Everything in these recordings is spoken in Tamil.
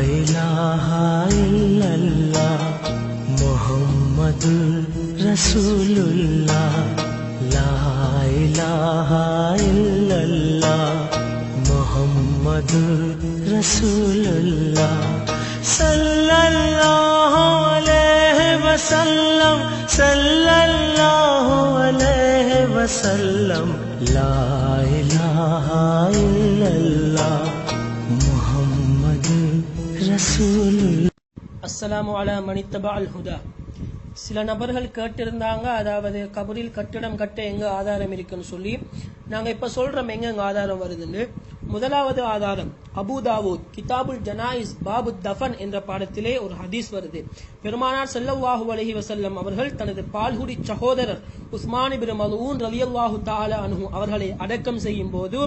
لا إله إلا الله محمد رسول الله لا إله إلا الله محمد رسول الله صلى الله ரசூல் அஸ்ஸலாமு அலா மனித்தபா அல் ஹுதா. சில நபர்கள் கேட்டிருந்தாங்க அதாவது கபரில் கட்டிடம் கட்ட எங்க ஆதாரம் இருக்குன்னு சொல்லி. நாங்க இப்ப சொல்றோம் எங்க ஆதாரம் வருதுன்னு. முதலாவது ஆதாரம் அபுதாவூத் கிதாபுல் ஜனாயிஸ் பாபு தஃபன் என்ற பாடத்திலே ஒரு ஹதீஸ் வருது. பெருமானார் செல்லவாஹு அலஹி வசல்லம் அவர்கள் தனது பால்குடி சகோதரர் உஸ்மான் பின் மலூன் ரலியல்லாஹு தால அனு அவர்களை அடக்கம் செய்யும் போது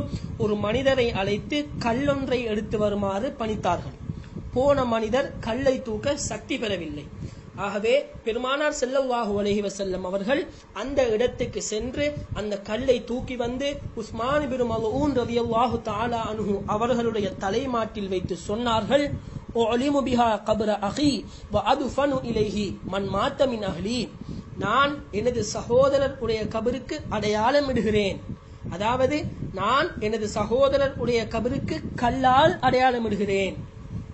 ஒரு மனிதரை அழைத்து கல்லொன்றை எடுத்து வருமாறு பணித்தார்கள். போன மனிதர் கல்லை தூக்க சக்தி பெறவில்லை. ஆகவே பெருமானார் ஸல்லல்லாஹு அலைஹி வஸல்லம் அவர்கள் அந்த இடத்துக்கு சென்று அந்த கல்லை தூக்கி வந்து உஸ்மான் இப்னு மல்ஊன் ரலியல்லாஹு தாலா அன்ஹு அவர்களுடைய தலைமாட்டில் வைத்து சொன்னார்கள் உலிமு பிஹா கபுர அகி வ அதுஃபனு இலைஹி மண் மாத்தமின் அஹ்லி. நான் எனது சகோதரர் உடைய கபருக்கு அடையாளம் இடுகிறேன். அதாவது நான் எனது சகோதரர் உடைய கபருக்கு கல்லால் அடையாளமிடுகிறேன்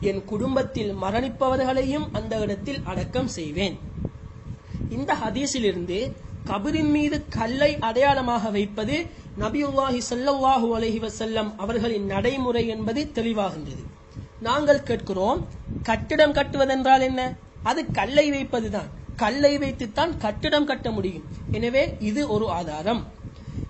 என் குடும்பத்தில் மரணிப்பவர்களையும் அந்த இடத்தில் அடக்கம் செய்வேன். இந்த ஹதீஸிலிருந்து கபரின் மீது கல்லை அடையாளமாக வைப்பது நபியுல்லாஹி சல்லாஹு அலஹி வசல்லம் அவர்களின் நடைமுறை என்பது தெளிவாகின்றது. நாங்கள் கேட்கிறோம் கட்டிடம் கட்டுவதென்றால் என்ன? அது கல்லை வைப்பதுதான். கல்லை வைத்துத்தான் கட்டிடம் கட்ட முடியும். எனவே இது ஒரு ஆதாரம்.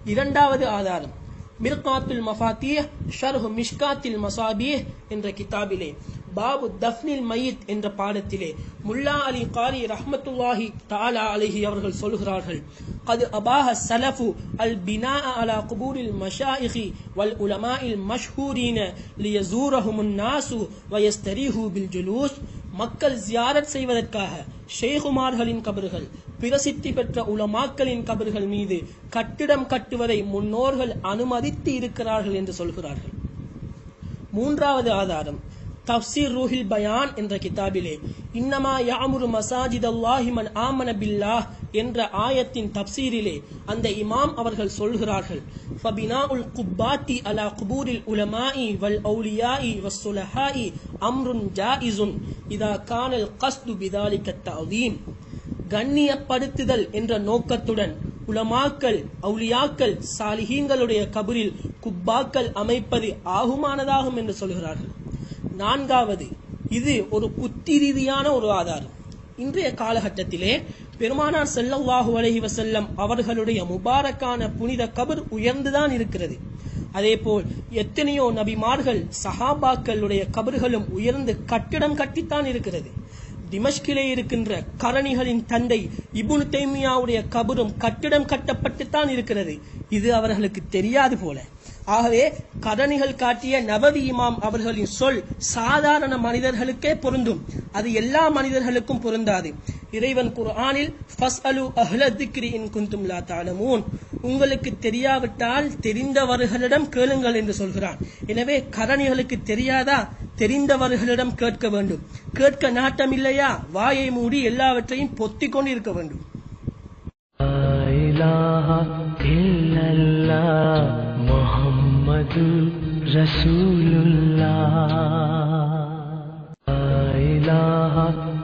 இரண்டாவது ஆதாரம் மிர்காத்துல் மஃபாத்தீஹ் ஷர்ஹ் மிஷ்காத்தில் மசாபிய என்ற கிதாபிலே. பாபு தஃப்னில் மயித் என்ற பாடத்திலே முல்லா அலி காரி ரஹமத்துல்லாஹி தாலா அலிஹி அவர்கள் சொல்கிறார்கள் கது அபாஹ சலஃபு அல் பினா அலா குபூரில் மஷாயிஹி வல் உலமா இல் மஷ்ஹூரீன லியசூரஹுமுன் நாசு வயஸ்தரீஹு பில் ஜுலூஸ். மக்கள் ஜியாரத் செய்வதற்காக ஷேகுமார்களின் கபர்கள் பிரசித்தி பெற்ற உலமாக்களின் கபர்கள் மீது கட்டிடம் கட்டுவதை முன்னோர்கள் அனுமதித்து இருக்கிறார்கள் என்று சொல்கிறார்கள். மூன்றாவது ஆதாரம் தப்சீர் ரூஹில் பயான் என்ற கிதாபிலே. இன்னமா யாமுரு மசாஜித் அல்லாஹிமன் ஆமன பில்லாஹ் என்ற ஆயத்தின் தப்சீரிலே அந்த இமாம் அவர்கள் சொல்கிறார்கள். ஃபபினாஉல் குப்பாத்தி அலா குபூரில் உலமாஇ வல் அவுலியாஇ வஸ்ஸுலஹாஇ அம்ருன் ஜாயிசுன் இதா கானல் கஸ்து பிதாலிக்க தவீம் கண்ணியப்படுத்துதல் என்ற நோக்கத்துடன் உலமாக்கள் அவுலியாக்கள் சாலிஹீங்களுடைய கபரில் குப்பாக்கள் அமைப்பது ஆகுமானதாகும் என்று சொல்கிறார்கள். நான்காவது இது ஒரு புத்தி ரீதியான ஒரு ஆதாரம். இன்றைய காலகட்டத்திலே பெருமானார் ஸல்லல்லாஹு அலைஹி வசல்லம் அவர்களுடைய முபாரக்கான புனித கபர் உயர்ந்துதான் இருக்கிறது. அதேபோல் எத்தனையோ நபிமார்கள் சஹாபாக்களுடைய கபர்களும் உயர்ந்து கட்டிடம் கட்டித்தான் இருக்கிறது. திமஷ்கிலே இருக்கின்ற கரணிகளின் தந்தை இபுன் தைமியாவுடைய கபரும் கட்டிடம் கட்டப்பட்டுத்தான் இருக்கிறது. இது அவர்களுக்கு தெரியாது போல. ஆகவே கரணிகள் காட்டிய நபவி இமாம் அவர்களின் சொல் சாதாரண மனிதர்களுக்கே பொருந்தும். அது எல்லா மனிதர்களுக்கும் பொருந்தாது. இறைவன் குர்ஆனில் ஃபஸ்அலு அஹ்ல திக்ரி இன் குந்தும் லா உங்களுக்கு தெரியாவிட்டால் தெரிந்தவர்களிடம் கேளுங்கள் என்று சொல்கிறான். எனவே கரணிகளுக்கு தெரியாதா? தெரிந்தவர்களிடம் கேட்க வேண்டும். கேட்க நாட்டம் இல்லையா வாயை மூடி எல்லாவற்றையும் பொத்திக் கொண்டு இருக்க வேண்டும் رسول اللہ الہ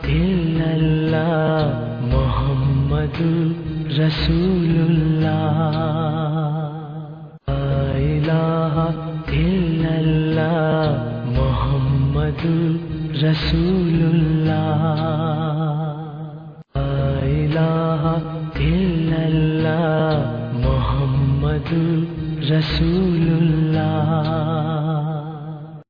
الا اللہ محمد رسول اللہ الہ الا اللہ محمد رسول اللہ الہ الا اللہ محمد رسول اللہ